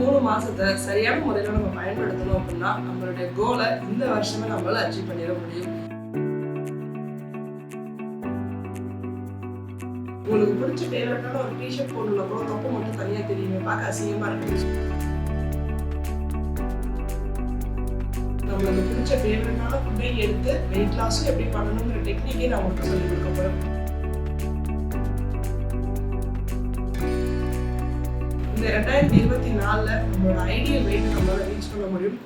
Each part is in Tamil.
மூணு மாசத்தை சரியான முறையில் நம்ம பயன்படுத்தணும் அப்படின்னா நம்மளுடைய கோலை இந்த வருஷமே நம்மளால அச்சீவ் பண்ணிட முடியும். உங்களுக்கு பிடிச்ச ஃபேவரட்டான ஒரு டிஷர்ட் போடணும்னா கூட தொப்பை மட்டும் தனியாக தெரியுங்க பார்க்க அசிங்கமா இருக்கு. நம்மளுக்கு பிடிச்ச ஃபேவரட்டான ஃபுட்டை எடுத்து வெயிட் லாஸும் எப்படி பண்ணணுங்கிற டெக்னிக்கே நான் உங்களுக்கு சொல்லிக் கொடுக்க போறேன். நம்மளோட ஐடியல் வெயிட் நம்மளால ரீச் பண்ண முடியும்.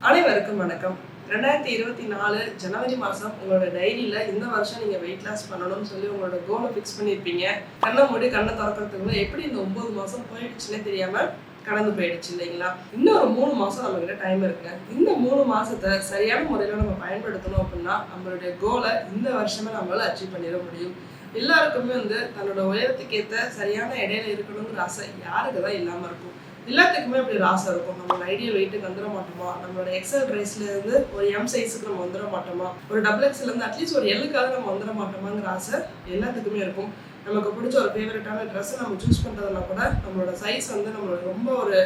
அனைவருக்கும் வணக்கம். ரெண்டாயிரத்தி இருபத்தி நாலு ஜனவரி மாதம் உங்களோட டைரியில் இந்த வருஷம் நீங்கள் வெயிட் லாஸ் பண்ணணும்னு சொல்லி உங்களோட கோலை ஃபிக்ஸ் பண்ணியிருப்பீங்க. கண்ணை மூடி கண்ணை திறக்கிறதுக்குள்ள எப்படி இந்த ஒன்பது மாதம் போயிடுச்சுன்னே தெரியாமல் கடந்து போயிடுச்சு இல்லைங்களா? இன்னும் ஒரு மூணு மாதம் நம்மக்கிட்ட டைம் இருக்குங்க. இந்த மூணு மாதத்தை சரியான முறையில் நம்ம பயன்படுத்தணும் அப்படின்னா நம்மளுடைய கோலை இந்த வருஷமே நம்மளால அச்சீவ் பண்ணிட முடியும். எல்லாருக்குமே வந்து தன்னோட உயரத்துக்கு ஏற்ற சரியான இடையில இருக்கணுங்கிற ஆசை யாருக்கு தான் இல்லாமல் இருக்கும். எல்லாத்துக்குமே அப்படி ஒரு ஆசை இருக்கும். நம்மளோட ஐடியல் வெயிட்டுக்கு வந்துட மாட்டோமா? நம்மளோட எக்ஸல் ரைஸ்ல இருந்து ஒரு எம் சைஸுக்கு நம்ம வந்துட மாட்டோமா? ஒரு டபுள் எக்ஸ்ல இருந்து அட்லீஸ்ட் ஒரு எல்லுக்காவது நம்ம வந்துட மாட்டோமாங்கிற ஆசை எல்லாத்துக்குமே இருக்கும். நமக்கு பிடிச்ச ஒரு ஃபேவரட்டான ட்ரெஸ்ஸை நம்ம சூஸ் பண்ணுறதுனா கூட நம்மளோட சைஸ் வந்து நம்மளோட ரொம்ப ஒரு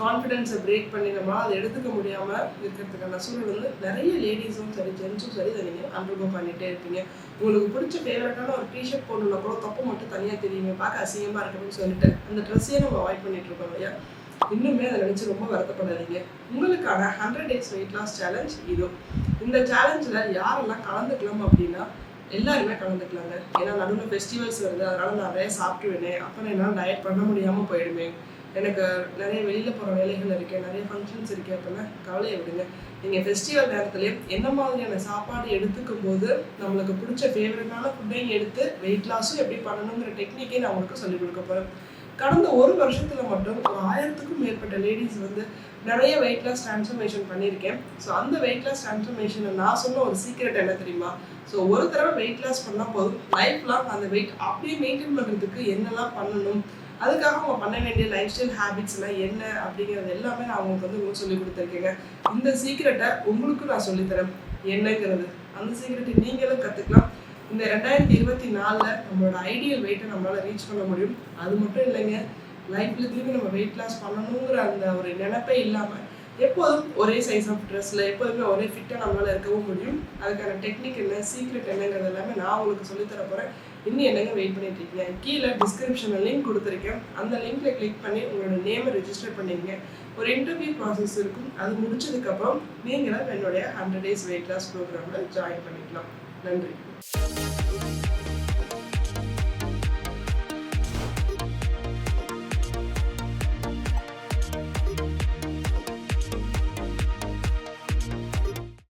கான்ஃபிடென்ஸை பிரேக் பண்ணி நம்மளால் அதை எடுத்துக்க முடியாமல் இருக்கிறதுக்கான சூழல் வந்து நிறைய லேடிஸும் சரி ஜென்ஸும் சரி இதை நீங்கள் அண்டர்கோ பண்ணிகிட்டே இருப்பீங்க. உங்களுக்கு பிடிச்ச ஃபேவரட்டான ஒரு டிஷர்ட் போடணும்னா கூட தப்பு மட்டும் தனியாக தெரியுமே பார்க்க அசிங்கமாக இருக்கணும்னு சொல்லிட்டு அந்த ட்ரெஸ்ஸையே நம்ம அவாய்ட் பண்ணிட்டு இருக்கோம் இல்லையா? இன்னுமே அதை நினச்சி ரொம்ப வருத்தப்படாதீங்க. உங்களுக்கான hundred days weight loss challenge இது. இந்த சேலஞ்சில் யாரெல்லாம் கலந்துக்கலாம் அப்படின்னா எல்லாருமே கலந்துக்கலாங்க. ஏன்னா நடுவில் ஃபெஸ்டிவல்ஸ் வருது. அதனால நான் நிறைய சாப்பிட்டுவேனே அப்புறம் என்னால் டயட் பண்ண முடியாமல் போயிடுமே. எனக்கு நிறைய வெளியில் போகிற வேலைகள் இருக்கேன் நிறைய ஃபங்க்ஷன்ஸ் இருக்கு அப்படின்னா கவலையை விடுங்க. நீங்கள் ஃபெஸ்டிவல் நேரத்துலேயும் என்ன மாதிரியான சாப்பாடு எடுத்துக்கும் போது நம்மளுக்கு பிடிச்ச ஃபேவரட்டான ஃபுட்டையும் எடுத்து வெயிட் லாஸும் எப்படி பண்ணணுங்கிற டெக்னிக்கே நான் உங்களுக்கு சொல்லிக் கொடுக்க போகிறேன் கடந்த ஒரு வருஷத்துல மட்டும் ஒரு ஆயிரத்துக்கும் மேற்பட்ட லேடிஸ் வந்து நிறைய வெயிட் லாஸ் டிரான்ஸ்ஃபர்மேஷன் பண்ணியிருக்கேன். ஸோ அந்த வெயிட் லாஸ் டிரான்ஸ்ஃபர்மேஷனை நான் சொன்ன ஒரு சீக்ரெட் என்ன தெரியுமா? ஸோ ஒரு தடவை வெயிட் லாஸ் பண்ணால் போதும். லைஃப் லாங் அந்த வெயிட் அப்படியே மெயின்டைன் பண்ணுறதுக்கு என்னெல்லாம் பண்ணணும்? அதுக்காக அவங்க பண்ண வேண்டிய லைஃப் ஸ்டைல் ஹேபிட்ஸ் எல்லாம் என்ன? அப்படிங்கிறது எல்லாமே நான் அவங்களுக்கு வந்து உங்களுக்கு சொல்லி கொடுத்துருக்கேங்க. இந்த சீக்ரெட்டை உங்களுக்கும் நான் சொல்லித்தரேன் என்னங்கிறது. அந்த சீக்ரெட்டை நீங்களும் கற்றுக்கலாம் இந்த ரெண்டாயிரத்தி இருபத்தி நாலில் நம்மளோட ஐடியல் வெயிட்டை நம்மளால் ரீச் பண்ண முடியும். அது மட்டும் இல்லைங்க லைஃப்பில் திரும்பி நம்ம வெயிட் லாஸ் பண்ணணுங்கிற அந்த ஒரு நினைப்பே இல்லாமல் எப்போதும் ஒரே சைஸ் ஆஃப் ட்ரெஸ்ஸில் எப்போதுமே ஒரே ஃபிட்டாக நம்மளால் இருக்கவும் முடியும். அதுக்கான டெக்னிக் என்ன சீக்ரெட் என்னங்கிறது எல்லாமே நான் உங்களுக்கு சொல்லித்தர போகிறேன் இன்னும் என்னங்க வெயிட் பண்ணிட்டு இருக்கீங்க? கீழே டிஸ்கிரிப்ஷனில் லிங்க் கொடுத்துருக்கேன். அந்த லிங்க்ல கிளிக் பண்ணி உங்களோட நேமை ரெஜிஸ்டர் பண்ணிங்க ஒரு இன்டர்வியூ ப்ராசஸ் இருக்கும். அது முடிச்சதுக்கப்புறம் நீங்களும் என்னுடைய ஹண்ட்ரட் டேஸ் வெயிட் லாஸ் ப்ரோக்ராமில் ஜாயின் பண்ணிக்கலாம். நன்றி.